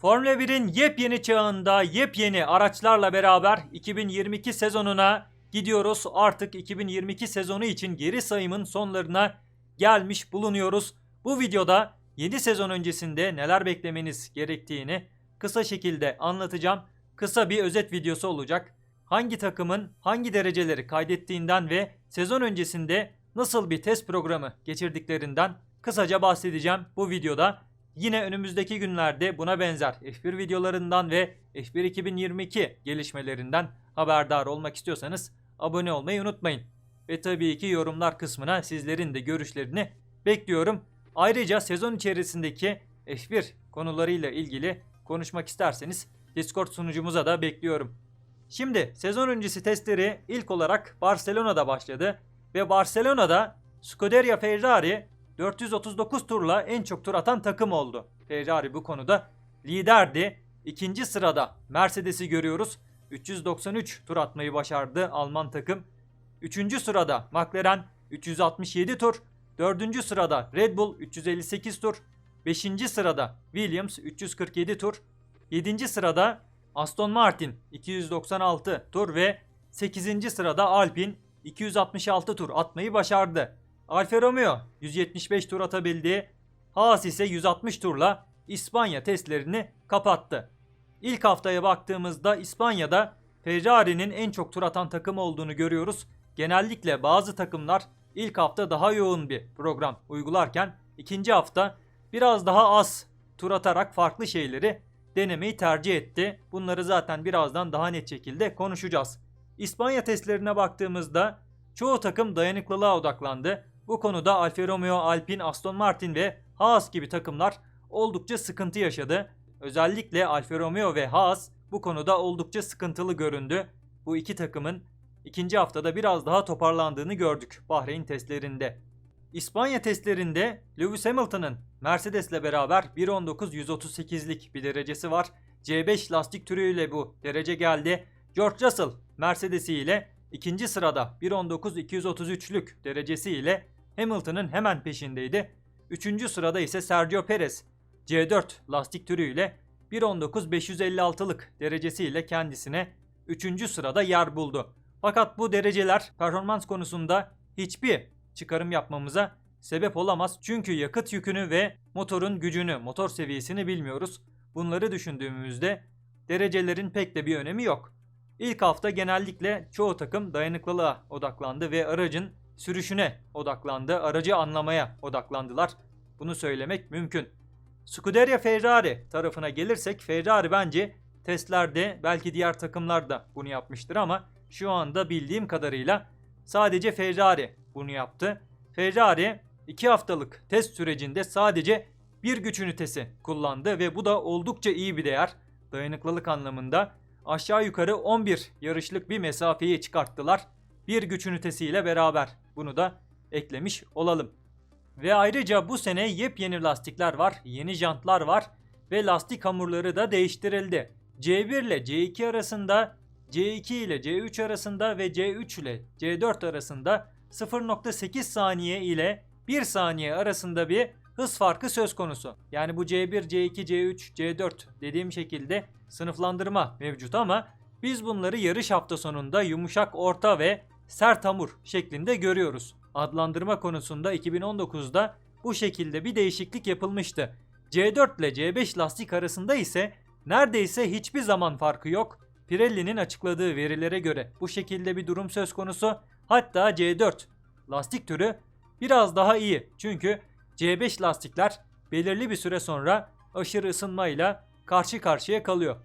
Formula 1'in yepyeni çağında yepyeni araçlarla beraber 2022 sezonuna gidiyoruz. Artık 2022 sezonu için geri sayımın sonlarına gelmiş bulunuyoruz. Bu videoda yeni sezon öncesinde neler beklemeniz gerektiğini kısa şekilde anlatacağım. Kısa bir özet videosu olacak. Hangi takımın hangi dereceleri kaydettiğinden ve sezon öncesinde nasıl bir test programı geçirdiklerinden kısaca bahsedeceğim bu videoda. Yine önümüzdeki günlerde buna benzer F1 videolarından ve F1 2022 gelişmelerinden haberdar olmak istiyorsanız abone olmayı unutmayın. Ve tabii ki yorumlar kısmına sizlerin de görüşlerini bekliyorum. Ayrıca sezon içerisindeki F1 konularıyla ilgili konuşmak isterseniz Discord sunucumuza da bekliyorum. Şimdi sezon öncesi testleri ilk olarak Barcelona'da başladı ve Barcelona'da Scuderia Ferrari 439 turla en çok tur atan takım oldu. Ferrari bu konuda liderdi. İkinci sırada Mercedes'i görüyoruz. 393 tur atmayı başardı Alman takım. Üçüncü sırada McLaren 367 tur. Dördüncü sırada Red Bull 358 tur. Beşinci sırada Williams 347 tur. Yedinci sırada Aston Martin 296 tur ve 8. sırada Alpine 266 tur atmayı başardı. Alfa Romeo 175 tur atabildi. Haas ise 160 turla İspanya testlerini kapattı. İlk haftaya baktığımızda İspanya'da Ferrari'nin en çok tur atan takım olduğunu görüyoruz. Genellikle bazı takımlar ilk hafta daha yoğun bir program uygularken ikinci hafta biraz daha az tur atarak farklı şeyleri denemeyi tercih etti. Bunları zaten birazdan daha net şekilde konuşacağız. İspanya testlerine baktığımızda çoğu takım dayanıklılığa odaklandı. Bu konuda Alfa Romeo, Alpine, Aston Martin ve Haas gibi takımlar oldukça sıkıntı yaşadı. Özellikle Alfa Romeo ve Haas bu konuda oldukça sıkıntılı göründü. Bu iki takımın ikinci haftada biraz daha toparlandığını gördük Bahreyn testlerinde. İspanya testlerinde Lewis Hamilton'ın Mercedes'le beraber 1.19.138'lik bir derecesi var. C5 lastik türüyle bu derece geldi. George Russell Mercedes'i ile ikinci sırada 1.19.233'lük derecesiyle Hamilton'ın hemen peşindeydi. Üçüncü sırada ise Sergio Perez C4 lastik türüyle 1.19.556'lık derecesiyle kendisine üçüncü sırada yer buldu. Fakat bu dereceler performans konusunda hiçbir çıkarım yapmamıza sebep olamaz. Çünkü yakıt yükünü ve motorun gücünü, motor seviyesini bilmiyoruz. Bunları düşündüğümüzde derecelerin pek de bir önemi yok. İlk hafta genellikle çoğu takım dayanıklılığa odaklandı ve aracın sürüşüne odaklandı. Aracı anlamaya odaklandılar. Bunu söylemek mümkün. Scuderia Ferrari tarafına gelirsek Ferrari bence testlerde belki diğer takımlar da bunu yapmıştır ama şu anda bildiğim kadarıyla sadece Ferrari bunu yaptı. Ferrari 2 haftalık test sürecinde sadece bir güç ünitesi kullandı ve bu da oldukça iyi bir değer. Dayanıklılık anlamında aşağı yukarı 11 yarışlık bir mesafeyi çıkarttılar. Bir güç ünitesiyle beraber bunu da eklemiş olalım. Ve ayrıca bu sene yepyeni lastikler var, yeni jantlar var ve lastik hamurları da değiştirildi. C1 ile C2 arasında, C2 ile C3 arasında ve C3 ile C4 arasında 0.8 saniye ile 1 saniye arasında bir hız farkı söz konusu. Yani bu C1, C2, C3, C4 dediğim şekilde sınıflandırma mevcut ama biz bunları yarış hafta sonunda yumuşak, orta ve sert hamur şeklinde görüyoruz. Adlandırma konusunda 2019'da bu şekilde bir değişiklik yapılmıştı. C4 ile C5 lastik arasında ise neredeyse hiçbir zaman farkı yok. Pirelli'nin açıkladığı verilere göre bu şekilde bir durum söz konusu. Hatta C4 lastik türü biraz daha iyi. Çünkü C5 lastikler belirli bir süre sonra aşırı ısınmayla karşı karşıya kalıyor.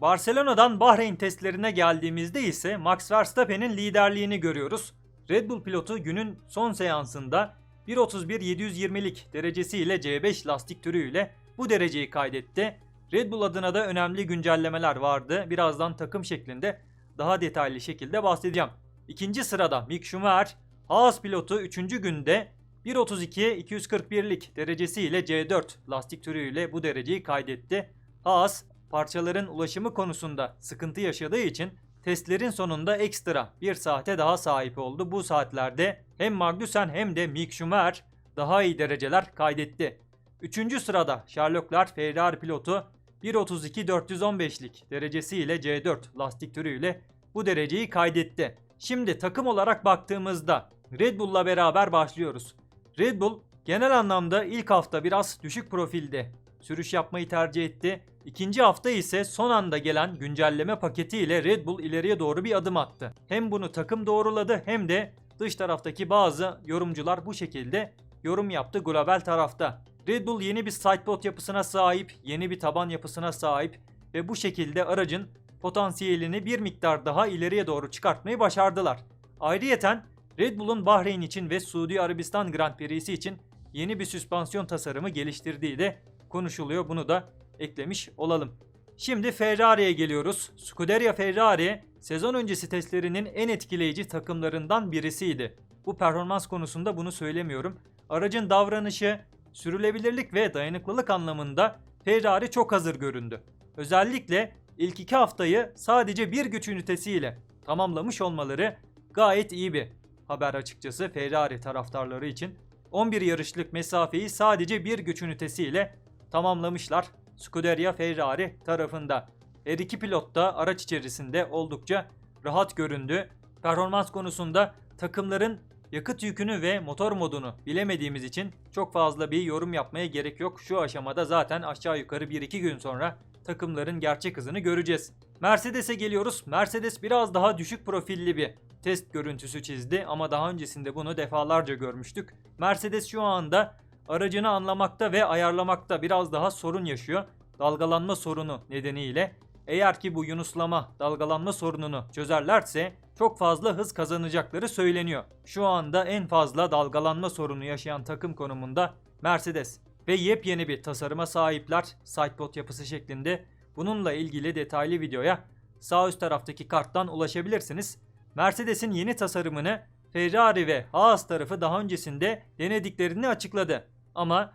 Barcelona'dan Bahreyn testlerine geldiğimizde ise Max Verstappen'in liderliğini görüyoruz. Red Bull pilotu günün son seansında 1.31.720'lik derecesiyle C5 lastik türüyle bu dereceyi kaydetti. Red Bull adına da önemli güncellemeler vardı. Birazdan takım şeklinde daha detaylı şekilde bahsedeceğim. İkinci sırada Mick Schumacher, Haas pilotu 3. günde 1.32.241'lik derecesiyle C4 lastik türüyle bu dereceyi kaydetti. Haas parçaların ulaşımı konusunda sıkıntı yaşadığı için testlerin sonunda ekstra bir saate daha sahip oldu. Bu saatlerde hem Magnussen hem de Mick Schumacher daha iyi dereceler kaydetti. Üçüncü sırada Sherlock Leclerc Ferrari pilotu 1.32.415'lik derecesiyle C4 lastik türüyle bu dereceyi kaydetti. Şimdi takım olarak baktığımızda Red Bull'la beraber başlıyoruz. Red Bull genel anlamda ilk hafta biraz düşük profilde sürüş yapmayı tercih etti. İkinci hafta ise son anda gelen güncelleme paketiyle Red Bull ileriye doğru bir adım attı. Hem bunu takım doğruladı hem de dış taraftaki bazı yorumcular bu şekilde yorum yaptı global tarafta. Red Bull yeni bir sidepod yapısına sahip, yeni bir taban yapısına sahip ve bu şekilde aracın potansiyelini bir miktar daha ileriye doğru çıkartmayı başardılar. Ayrıyeten Red Bull'un Bahreyn için ve Suudi Arabistan Grand Prix'si için yeni bir süspansiyon tasarımı geliştirdiği de konuşuluyor. Bunu da eklemiş olalım. Şimdi Ferrari'ye geliyoruz. Scuderia Ferrari sezon öncesi testlerinin en etkileyici takımlarından birisiydi. Bu performans konusunda bunu söylemiyorum. Aracın davranışı, sürülebilirlik ve dayanıklılık anlamında Ferrari çok hazır göründü. Özellikle ilk iki haftayı sadece bir güç ünitesiyle tamamlamış olmaları gayet iyi bir haber açıkçası Ferrari taraftarları için. 11 yarışlık mesafeyi sadece bir güç ünitesiyle tamamlamışlar. Scuderia Ferrari tarafında. Her iki pilot da araç içerisinde oldukça rahat göründü. Performans konusunda takımların yakıt yükünü ve motor modunu bilemediğimiz için çok fazla bir yorum yapmaya gerek yok. Şu aşamada zaten aşağı yukarı 1-2 gün sonra takımların gerçek hızını göreceğiz. Mercedes'e geliyoruz. Mercedes biraz daha düşük profilli bir test görüntüsü çizdi ama daha öncesinde bunu defalarca görmüştük. Mercedes şu anda aracını anlamakta ve ayarlamakta biraz daha sorun yaşıyor. Dalgalanma sorunu nedeniyle. Eğer ki bu yunuslama, dalgalanma sorununu çözerlerse çok fazla hız kazanacakları söyleniyor. Şu anda en fazla dalgalanma sorunu yaşayan takım konumunda Mercedes ve yepyeni bir tasarıma sahipler sidepod yapısı şeklinde. Bununla ilgili detaylı videoya sağ üst taraftaki karttan ulaşabilirsiniz. Mercedes'in yeni tasarımını Ferrari ve Haas tarafı daha öncesinde denediklerini açıkladı. Ama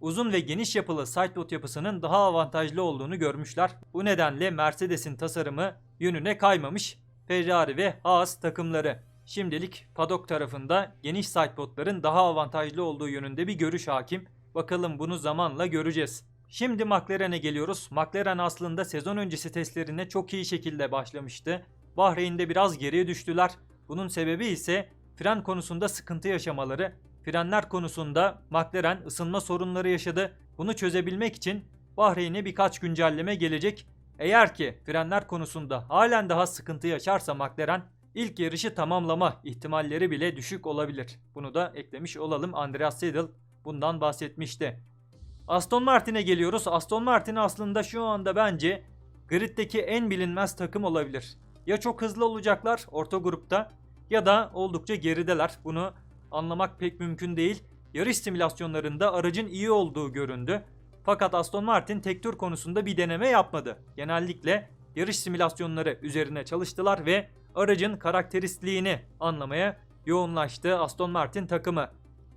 uzun ve geniş yapılı sidepod yapısının daha avantajlı olduğunu görmüşler. Bu nedenle Mercedes'in tasarımı yönüne kaymamış Ferrari ve Haas takımları. Şimdilik paddock tarafında geniş sidepodların daha avantajlı olduğu yönünde bir görüş hakim. Bakalım bunu zamanla göreceğiz. Şimdi McLaren'e geliyoruz. McLaren aslında sezon öncesi testlerine çok iyi şekilde başlamıştı. Bahreyn'de biraz geriye düştüler. Bunun sebebi ise fren konusunda sıkıntı yaşamaları. Frenler konusunda McLaren ısınma sorunları yaşadı. Bunu çözebilmek için Bahreyn'e birkaç güncelleme gelecek. Eğer ki frenler konusunda halen daha sıkıntı yaşarsa McLaren ilk yarışı tamamlama ihtimalleri bile düşük olabilir. Bunu da eklemiş olalım. Andreas Seidel bundan bahsetmişti. Aston Martin'e geliyoruz. Aston Martin aslında şu anda bence griddeki en bilinmez takım olabilir. Ya çok hızlı olacaklar orta grupta ya da oldukça gerideler. Bunu anlamak pek mümkün değil. Yarış simülasyonlarında aracın iyi olduğu göründü. Fakat Aston Martin tek tur konusunda bir deneme yapmadı. Genellikle yarış simülasyonları üzerine çalıştılar ve aracın karakteristiğini anlamaya yoğunlaştı Aston Martin takımı.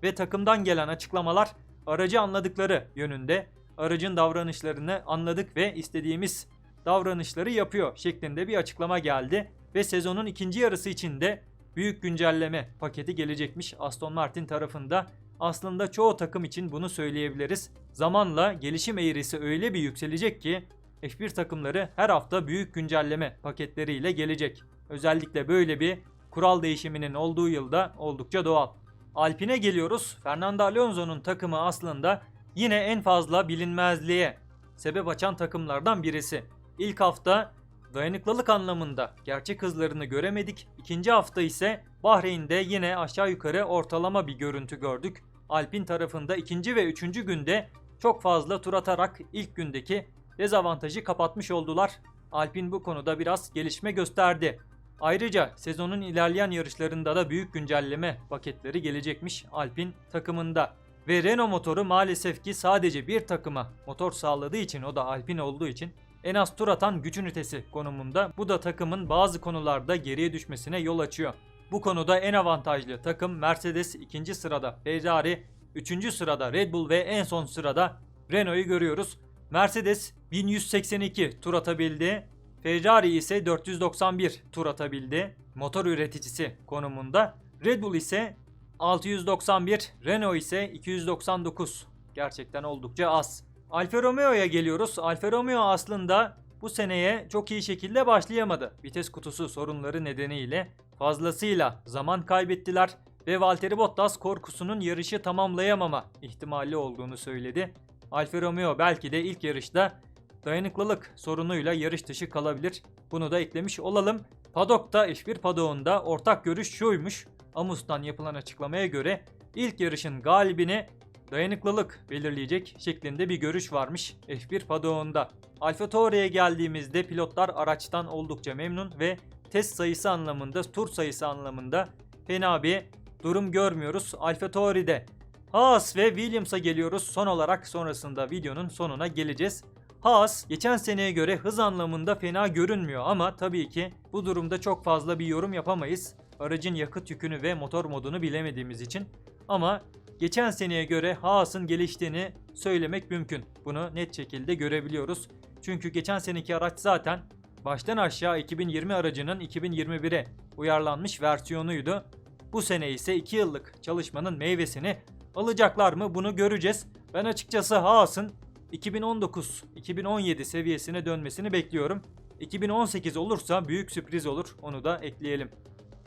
Ve takımdan gelen açıklamalar aracı anladıkları yönünde. Aracın davranışlarını anladık ve istediğimiz davranışları yapıyor şeklinde bir açıklama geldi. Ve sezonun ikinci yarısı içinde büyük güncelleme paketi gelecekmiş Aston Martin tarafında. Aslında çoğu takım için bunu söyleyebiliriz. Zamanla gelişim eğrisi öyle bir yükselecek ki F1 takımları her hafta büyük güncelleme paketleriyle gelecek. Özellikle böyle bir kural değişiminin olduğu yılda oldukça doğal. Alpine geliyoruz. Fernando Alonso'nun takımı aslında yine en fazla bilinmezliğe sebep açan takımlardan birisi. İlk hafta dayanıklılık anlamında gerçek hızlarını göremedik. İkinci hafta ise Bahreyn'de yine aşağı yukarı ortalama bir görüntü gördük. Alpin tarafında ikinci ve üçüncü günde çok fazla tur atarak ilk gündeki dezavantajı kapatmış oldular. Alpin bu konuda biraz gelişme gösterdi. Ayrıca sezonun ilerleyen yarışlarında da büyük güncelleme paketleri gelecekmiş Alpin takımında. Ve Renault motoru maalesef ki sadece bir takıma motor sağladığı için o da Alpin olduğu için en az tur atan güç ünitesi konumunda. Bu da takımın bazı konularda geriye düşmesine yol açıyor. Bu konuda en avantajlı takım Mercedes 2. sırada, Ferrari 3. sırada, Red Bull ve en son sırada Renault'u görüyoruz. Mercedes 1182 tur atabildi. Ferrari ise 491 tur atabildi. Motor üreticisi konumunda. Red Bull ise 691, Renault ise 299. Gerçekten oldukça az. Alfa Romeo'ya geliyoruz. Alfa Romeo aslında bu seneye çok iyi şekilde başlayamadı. Vites kutusu sorunları nedeniyle fazlasıyla zaman kaybettiler ve Valtteri Bottas korkusunun yarışı tamamlayamama ihtimali olduğunu söyledi. Alfa Romeo belki de ilk yarışta dayanıklılık sorunuyla yarış dışı kalabilir. Bunu da eklemiş olalım. Padok'ta F1 Padok'unda ortak görüş şuymuş. Amus'tan yapılan açıklamaya göre ilk yarışın galibini dayanıklılık belirleyecek şeklinde bir görüş varmış F1 Padok'unda. Alfa Tauri'ye geldiğimizde pilotlar araçtan oldukça memnun ve test sayısı anlamında, tur sayısı anlamında fena bir durum görmüyoruz Alfa Tauri'de. Haas ve Williams'a geliyoruz. Son olarak sonrasında videonun sonuna geleceğiz. Haas geçen seneye göre hız anlamında fena görünmüyor ama tabii ki bu durumda çok fazla bir yorum yapamayız. Aracın yakıt yükünü ve motor modunu bilemediğimiz için. Ama geçen seneye göre Haas'ın geliştiğini söylemek mümkün. Bunu net şekilde görebiliyoruz. Çünkü geçen seneki araç zaten baştan aşağı 2020 aracının 2021'e uyarlanmış versiyonuydu. Bu sene ise 2 yıllık çalışmanın meyvesini alacaklar mı bunu göreceğiz. Ben açıkçası Haas'ın 2019-2017 seviyesine dönmesini bekliyorum. 2018 olursa büyük sürpriz olur onu da ekleyelim.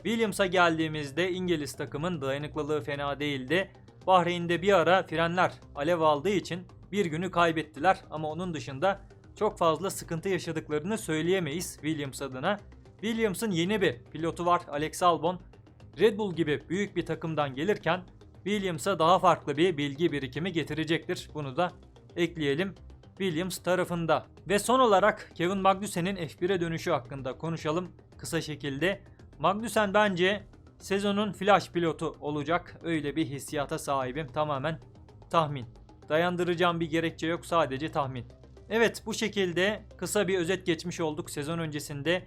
Williams'a geldiğimizde İngiliz takımın dayanıklılığı fena değildi. Bahreyn'de bir ara frenler alev aldığı için bir günü kaybettiler ama onun dışında çok fazla sıkıntı yaşadıklarını söyleyemeyiz Williams adına. Williams'ın yeni bir pilotu var Alex Albon. Red Bull gibi büyük bir takımdan gelirken Williams'a daha farklı bir bilgi birikimi getirecektir. Bunu da ekleyelim Williams tarafında. Ve son olarak Kevin Magnussen'in F1'e dönüşü hakkında konuşalım kısa şekilde. Magnussen bence sezonun flash pilotu olacak. Öyle bir hissiyata sahibim. Tamamen tahmin. Dayandıracağım bir gerekçe yok sadece tahmin. Evet bu şekilde kısa bir özet geçmiş olduk sezon öncesinde.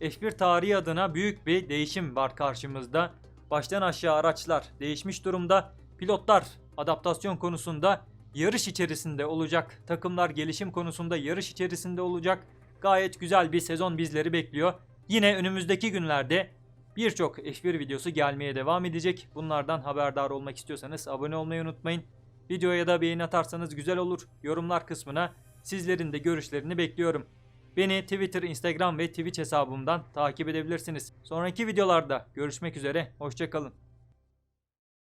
F1 tarihi adına büyük bir değişim var karşımızda. Baştan aşağı araçlar değişmiş durumda. Pilotlar adaptasyon konusunda yarış içerisinde olacak. Takımlar gelişim konusunda yarış içerisinde olacak. Gayet güzel bir sezon bizleri bekliyor. Yine önümüzdeki günlerde birçok F1 videosu gelmeye devam edecek. Bunlardan haberdar olmak istiyorsanız abone olmayı unutmayın. Videoya da beğeni atarsanız güzel olur. Yorumlar kısmına sizlerin de görüşlerini bekliyorum. Beni Twitter, Instagram ve Twitch hesabımdan takip edebilirsiniz. Sonraki videolarda görüşmek üzere. Hoşçakalın.